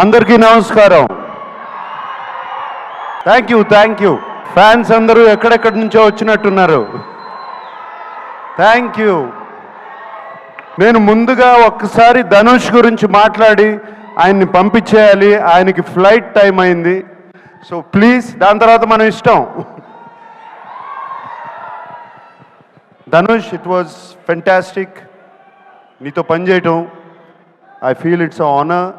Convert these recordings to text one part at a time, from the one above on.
అందరికీ నమస్కారం. Thank you thank you fans అందరూ ఎక్కడెక్కడి నుంచో వచ్చినట్టున్నారు. థ్యాంక్ యూ నేను ముందుగా ఒక్కసారి ధనుష్ గురించి మాట్లాడి ఆయన్ని పంపించేయాలి. ఆయనకి ఫ్లైట్ టైం అయింది. సో ప్లీజ్ దాని తర్వాత మనం ఇష్టం. ధనుష్ ఇట్ వాజ్ ఫెంటాస్టిక్ నీతో పనిచేయటం I feel it's honour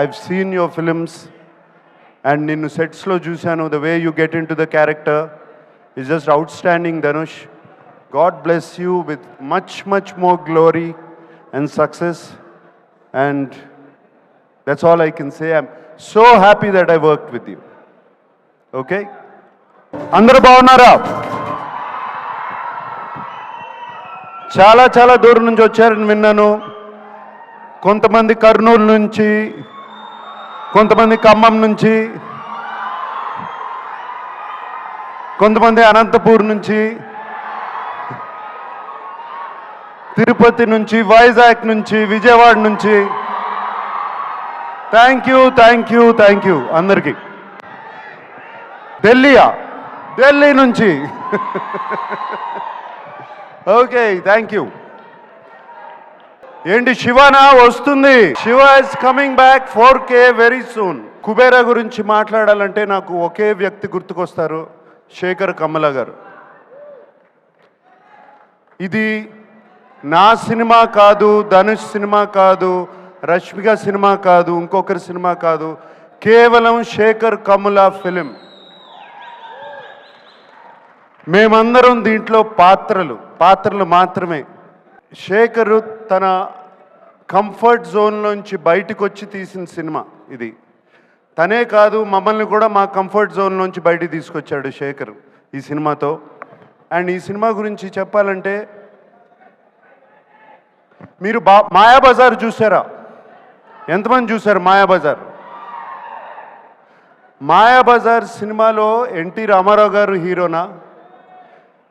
I seen your films and నిన్ను సెట్స్లో చూశాను. The way you get into the character is just outstanding Dhanush God bless you with much much more glory and success and that's all I can say I'm so happy that I work with you okay అందరూ బాగున్నారా? చాలా చాలా దూరం నుంచి వచ్చారని విన్నాను. కొంతమంది కర్నూలు నుంచి కొంతమంది ఖమ్మం నుంచి కొంతమంది అనంతపూర్ నుంచి తిరుపతి నుంచి వైజాగ్ నుంచి విజయవాడ నుంచి. Thank you thank you thank you అందరికీ. ఢిల్లీయా? ఢిల్లీ నుంచి. ఓకే థ్యాంక్ యూ ఏంటి శివనా వస్తుంది? Shiva is coming back for K very soon Kubera గురించి మాట్లాడాలంటే నాకు ఒకే వ్యక్తి గుర్తుకొస్తారు శేఖర్ కమల గారు. ఇది నా సినిమా కాదు ధనుష్ సినిమా కాదు రష్మిక సినిమా కాదు ఇంకొకరి సినిమా కాదు కేవలం శేఖర్ కమల ఫిలిం మేమందరం దీంట్లో పాత్రలు పాత్రలు మాత్రమే. శేఖరు తన కంఫర్ట్ జోన్లోంచి బయటకు వచ్చి తీసిన సినిమా ఇది. తనే కాదు మమ్మల్ని కూడా మా కంఫర్ట్ జోన్లోంచి బయటికి తీసుకొచ్చాడు శేఖర్ ఈ సినిమాతో. అండ్ ఈ సినిమా గురించి చెప్పాలంటే మీరు బా మాయాబజార్ చూసారా? ఎంతమంది చూశారు మాయాబజార్? మాయాబజార్ సినిమాలో ఎన్టీ రామారావు గారు హీరోనా?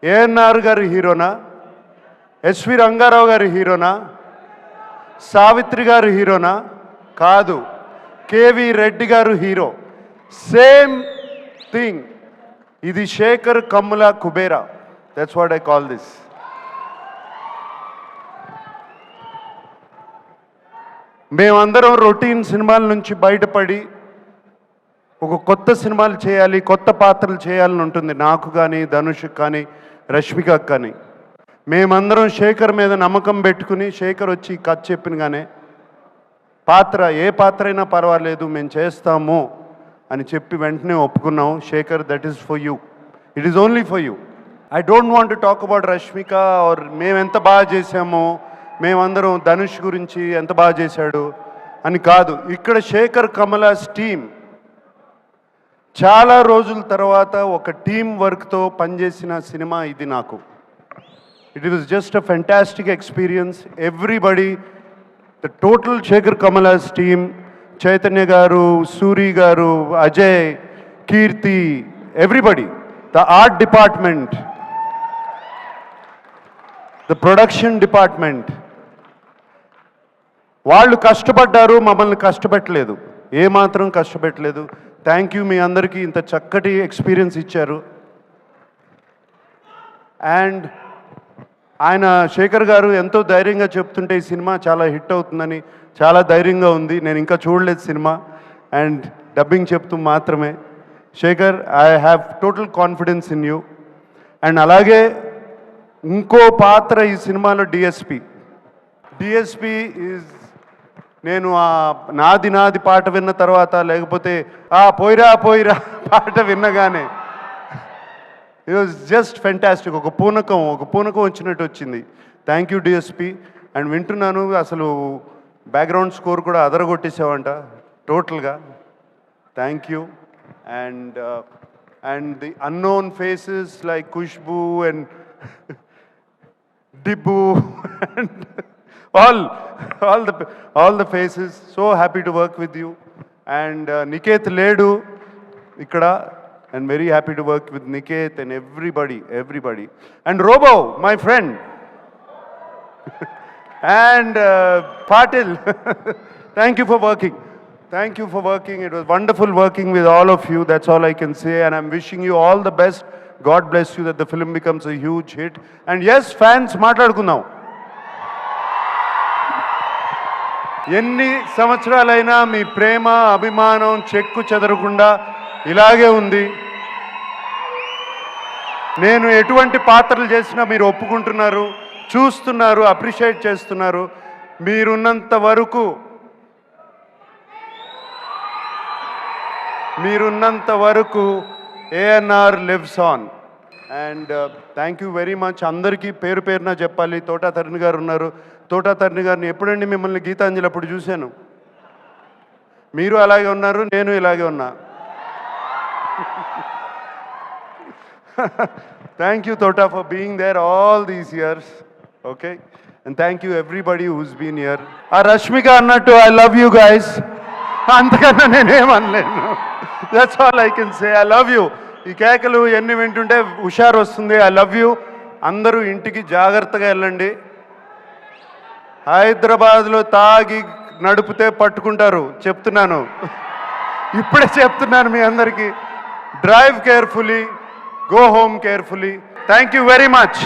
ఏఎన్ఆర్ గారు హీరోనా? ఎస్వి రంగారావు గారి హీరోనా? సావిత్రి గారు హీరోనా? కాదు. కేవి రెడ్డి గారు హీరో. Same thing. ఇది Shekhar Kammula Kubera. That's what I call this మేమందరం రొటీన్ సినిమాల నుంచి బయటపడి ఒక కొత్త సినిమాలు చేయాలి కొత్త పాత్రలు చేయాలని ఉంటుంది. నాకు కానీ ధనుష్కి కానీ రష్మికకు కానీ. మేమందరం శేఖర్ మీద నమ్మకం పెట్టుకుని శేఖర్ వచ్చి కథ చెప్పినగానే పాత్ర ఏ పాత్ర అయినా పర్వాలేదు మేము చేస్తాము అని చెప్పి వెంటనే ఒప్పుకున్నాం. Shekhar that is for you it is only for you I don't want talk about Rashmika or మేము ఎంత బాగా చేసామో మేమందరం ధనుష్ గురించి ఎంత బాగా చేశాడు అని కాదు. ఇక్కడ శేఖర్ కమలాస్ టీమ్ చాలా రోజుల తర్వాత ఒక టీం వర్క్తో పనిచేసిన సినిమా ఇది నాకు. It was just a fantastic experience everybody the total Shekhar కమలాస్ team Chaitanya garu Suri garu Ajay Keerthi everybody the art department the production department వాళ్ళు కష్టపడ్డారు మమ్మల్ని కష్టపెట్టలేదు. ఏమాత్రం కష్టపెట్టలేదు. థ్యాంక్ యూ మీ అందరికీ ఇంత చక్కటి ఎక్స్పీరియన్స్ ఇచ్చారు. అండ్ ఆయన శేఖర్ గారు ఎంతో ధైర్యంగా చెప్తుంటే ఈ సినిమా చాలా హిట్ అవుతుందని చాలా ధైర్యంగా ఉంది. నేను ఇంకా చూడలేదు సినిమా. అండ్ డబ్బింగ్ చెప్తూ మాత్రమే. Shekhar I have total confidence in you and అలాగే ఇంకో పాత్ర ఈ సినిమాలో డిఎస్పి డిఎస్పి ఈజ్ నేను ఆ నాది నాది పాట విన్న తర్వాత లేకపోతే ఆ పోయిరా పోయిరా పాట విన్నగానే ఇట్ వాజ్ జస్ట్ ఫెంటాస్టిక్ ఒక పూనకం ఒక పూనకం వచ్చినట్టు వచ్చింది. థ్యాంక్ యూ డిఎస్పి అండ్ వింటున్నాను అసలు బ్యాక్గ్రౌండ్ స్కోర్ కూడా అదరగొట్టేసావంట టోటల్గా. Thank you and and the unknown faces like Khushbu and Dibbu and all all the all the faces so happy to work with you and Niket లేడు ఇక్కడ and very happy to work with Niket and everybody, everybody. And Robo, my friend. and uh, Patil, thank you for working. Thank you for working. It was wonderful working with all of you. That's all I can say. And I'm wishing you all the best. God bless you that the film becomes a huge hit. And yes, fans, మాట్లాడుకుందాం ఎన్ని సంవత్సరాలైనా మీ ప్రేమ అభిమానం చెక్కు చెదరకుండా ఇలాగే ఉంది నేను ఎటువంటి పాత్రలు చేసినా మీరు ఒప్పుకుంటున్నారు చూస్తున్నారు అప్రిషియేట్ చేస్తున్నారు మీరున్నంత వరకు మీరున్నంత వరకు ANR lives on and thank you very much అందరికీ పేరు పేరున చెప్పాలి. తోటా తరుణ్ గారు ఉన్నారు. తోటా తరుణ్ గారిని ఎప్పుడండి మిమ్మల్ని గీతాంజలి అప్పుడు చూశాను? మీరు అలాగే ఉన్నారు నేను ఇలాగే ఉన్నా. Thank you Tota, for being there all these years okay And thank you everybody who's been here. ఆ రష్మిక అన్నట్టు ఐ లవ్ యూ guys. అంతకన్నా నేనేమనలేను. That's all I can say I love you ఈ కేకలు ఎన్ని వింటుంటే హుషారు వస్తుంది. ఐ లవ్ యూ అందరూ ఇంటికి జాగ్రత్తగా వెళ్ళండి. హైదరాబాద్లో తాగి నడిపితే పట్టుకుంటారు. చెప్తున్నాను. ఇప్పుడే చెప్తున్నాను మీ అందరికీ. Drive carefully go home carefully thank you very much